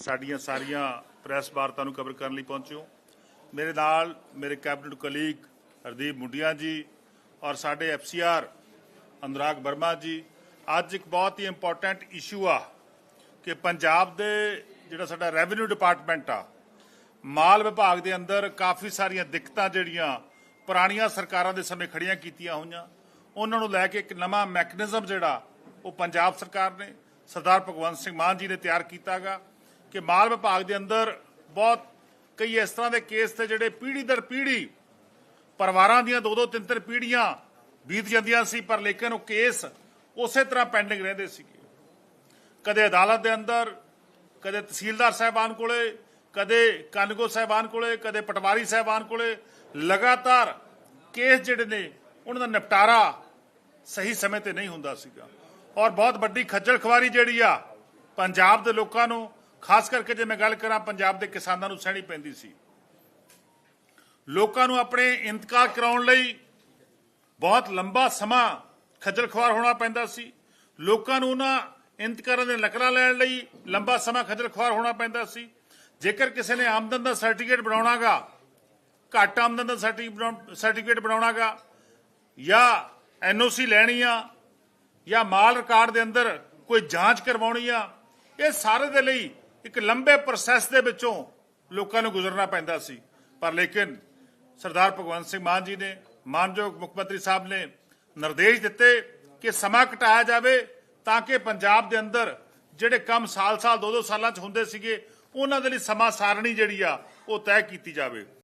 ਸਾਡੀਆਂ ਸਾਰੀਆਂ ਪ੍ਰੈਸ ਵਾਰਤਾ ਨੂੰ ਕਵਰ ਕਰਨ ਲਈ ਪਹੁੰਚਿਓ। ਮੇਰੇ ਨਾਲ ਮੇਰੇ ਕੈਬਨਿਟ ਕਲੀਗ ਹਰਦੀਪ ਮੁੰਡੀਆਂ ਜੀ ਔਰ ਸਾਡੇ ਐਫਸੀਆਰ ਅਨੁਰਾਗ ਵਰਮਾ ਜੀ। ਅੱਜ ਇੱਕ ਬਹੁਤ ਹੀ ਇੰਪੋਰਟੈਂਟ ਇਸ਼ੂ ਆ ਕਿ ਪੰਜਾਬ ਦੇ ਜਿਹੜਾ ਸਾਡਾ ਰੈਵਨਿਊ ਡਿਪਾਰਟਮੈਂਟ ਆ, ਮਾਲ ਵਿਭਾਗ ਦੇ ਅੰਦਰ ਕਾਫੀ ਸਾਰੀਆਂ ਦਿੱਕਤਾਂ ਜਿਹੜੀਆਂ ਪੁਰਾਣੀਆਂ ਸਰਕਾਰਾਂ ਦੇ ਸਮੇਂ ਖੜੀਆਂ ਕੀਤੀਆਂ ਹੋਈਆਂ, ਉਹਨਾਂ ਨੂੰ ਲੈ ਕੇ ਇੱਕ ਨਵਾਂ ਮੈਕੈਨਿਜ਼ਮ ਜਿਹੜਾ ਉਹ ਪੰਜਾਬ ਸਰਕਾਰ ਨੇ, ਸਰਦਾਰ ਭਗਵੰਤ ਸਿੰਘ ਮਾਨ ਜੀ ਨੇ ਤਿਆਰ ਕੀਤਾਗਾ। ਕਿ ਮਾਲ ਵਿਭਾਗ ਦੇ ਅੰਦਰ ਬਹੁਤ ਕਈ ਇਸ ਤਰ੍ਹਾਂ ਦੇ ਕੇਸ ਤੇ ਜਿਹੜੇ ਪੀੜ੍ਹੀ ਦਰ ਪੀੜ੍ਹੀ ਪਰਿਵਾਰਾਂ ਦੀਆਂ ਦੋ ਦੋ ਤਿੰਨ ਤਿੰਨ ਪੀੜ੍ਹੀਆਂ ਬੀਤ ਜਾਂਦੀਆਂ ਸੀ, ਪਰ ਲੇਕਿਨ ਉਹ ਕੇਸ ਉਸੇ ਤਰ੍ਹਾਂ ਪੈਂਡਿੰਗ ਰਹਿੰਦੇ ਸੀਗੇ। ਕਦੇ ਅਦਾਲਤ ਦੇ ਅੰਦਰ, ਕਦੇ ਤਹਿਸੀਲਦਾਰ ਸਾਹਿਬਾਨ ਕੋਲੇ, ਕਦੇ ਕਾਨੂੰਗੋ ਸਾਹਿਬਾਨ ਕੋਲੇ, ਕਦੇ ਪਟਵਾਰੀ ਸਾਹਿਬਾਨ ਕੋਲੇ, ਲਗਾਤਾਰ ਕੇਸ ਜਿਹੜੇ ਨੇ, ਉਹਨਾਂ ਦਾ ਨਿਪਟਾਰਾ ਸਹੀ ਸਮੇਂ ਤੇ ਨਹੀਂ ਹੁੰਦਾ ਸੀਗਾ। ਔਰ ਬਹੁਤ ਵੱਡੀ ਖੱਜਲ ਖਵਾਰੀ ਜਿਹੜੀ ਆ, ਪੰਜਾਬ ਦੇ ਲੋਕਾਂ ਨੂੰ ਖਾਸ ਕਰਕੇ ਜੇ ਮੈਂ ਗੱਲ ਕਰਾਂ ਪੰਜਾਬ ਦੇ ਕਿਸਾਨਾਂ ਨੂੰ ਸਹਿਣੀ ਪੈਂਦੀ ਸੀ। ਲੋਕਾਂ ਨੂੰ ਆਪਣੇ ਇੰਤਕਾਲ ਕਰਾਉਣ ਲਈ ਬਹੁਤ ਲੰਬਾ ਸਮਾਂ ਖੱਜਲ ਖਵਾਰ ਹੋਣਾ ਪੈਂਦਾ ਸੀ। ਲੋਕਾਂ ਨੂੰ ਉਹਨਾਂ ਇੰਤਕਾਰਾਂ ਦੇ ਨਕਲਾਂ ਲੈਣ ਲਈ ਲੰਬਾ ਸਮਾਂ ਖੱਜਲ ਖਵਾਰ ਹੋਣਾ ਪੈਂਦਾ ਸੀ। ਜੇਕਰ ਕਿਸੇ ਨੇ ਆਮਦਨ ਦਾ ਸਰਟੀਫਿਕੇਟ ਬਣਾਉਣਾਗਾ, ਘੱਟ ਆਮਦਨ ਦਾ ਸਰਟੀਫਿਕੇਟ ਬਣਾਉਣਾਗਾ, ਜਾਂ ਐਨਓਸੀ ਲੈਣੀ ਆ ਜਾਂ ਮਾਲ ਰਿਕਾਰਡ ਦੇ ਅੰਦਰ ਕੋਈ ਜਾਂਚ ਕਰਵਾਉਣੀ ਆ, ਇਹ ਸਾਰੇ ਦੇ ਲਈ ਇੱਕ ਲੰਬੇ ਪ੍ਰੋਸੈਸ ਦੇ ਵਿੱਚੋਂ ਲੋਕਾਂ ਨੂੰ ਗੁਜ਼ਰਨਾ ਪੈਂਦਾ ਸੀ। ਪਰ ਲੇਕਿਨ ਸਰਦਾਰ ਭਗਵੰਤ ਸਿੰਘ ਮਾਨ ਜੀ ਨੇ, ਮਾਨਯੋਗ ਮੁੱਖ ਮੰਤਰੀ ਸਾਹਿਬ ਨੇ ਨਿਰਦੇਸ਼ ਦਿੱਤੇ ਕਿ ਸਮਾਂ ਘਟਾਇਆ ਜਾਵੇ ਤਾਂ ਕਿ ਪੰਜਾਬ ਦੇ ਅੰਦਰ ਜਿਹੜੇ ਕੰਮ ਸਾਲ-ਸਾਲ, ਦੋ-ਦੋ ਸਾਲਾਂ 'ਚ ਹੁੰਦੇ ਸੀਗੇ, ਉਹਨਾਂ ਦੇ ਲਈ ਸਮਾਂ ਸਾਰਣੀ ਜਿਹੜੀ ਆ, ਉਹ ਤੈਅ ਕੀਤੀ ਜਾਵੇ।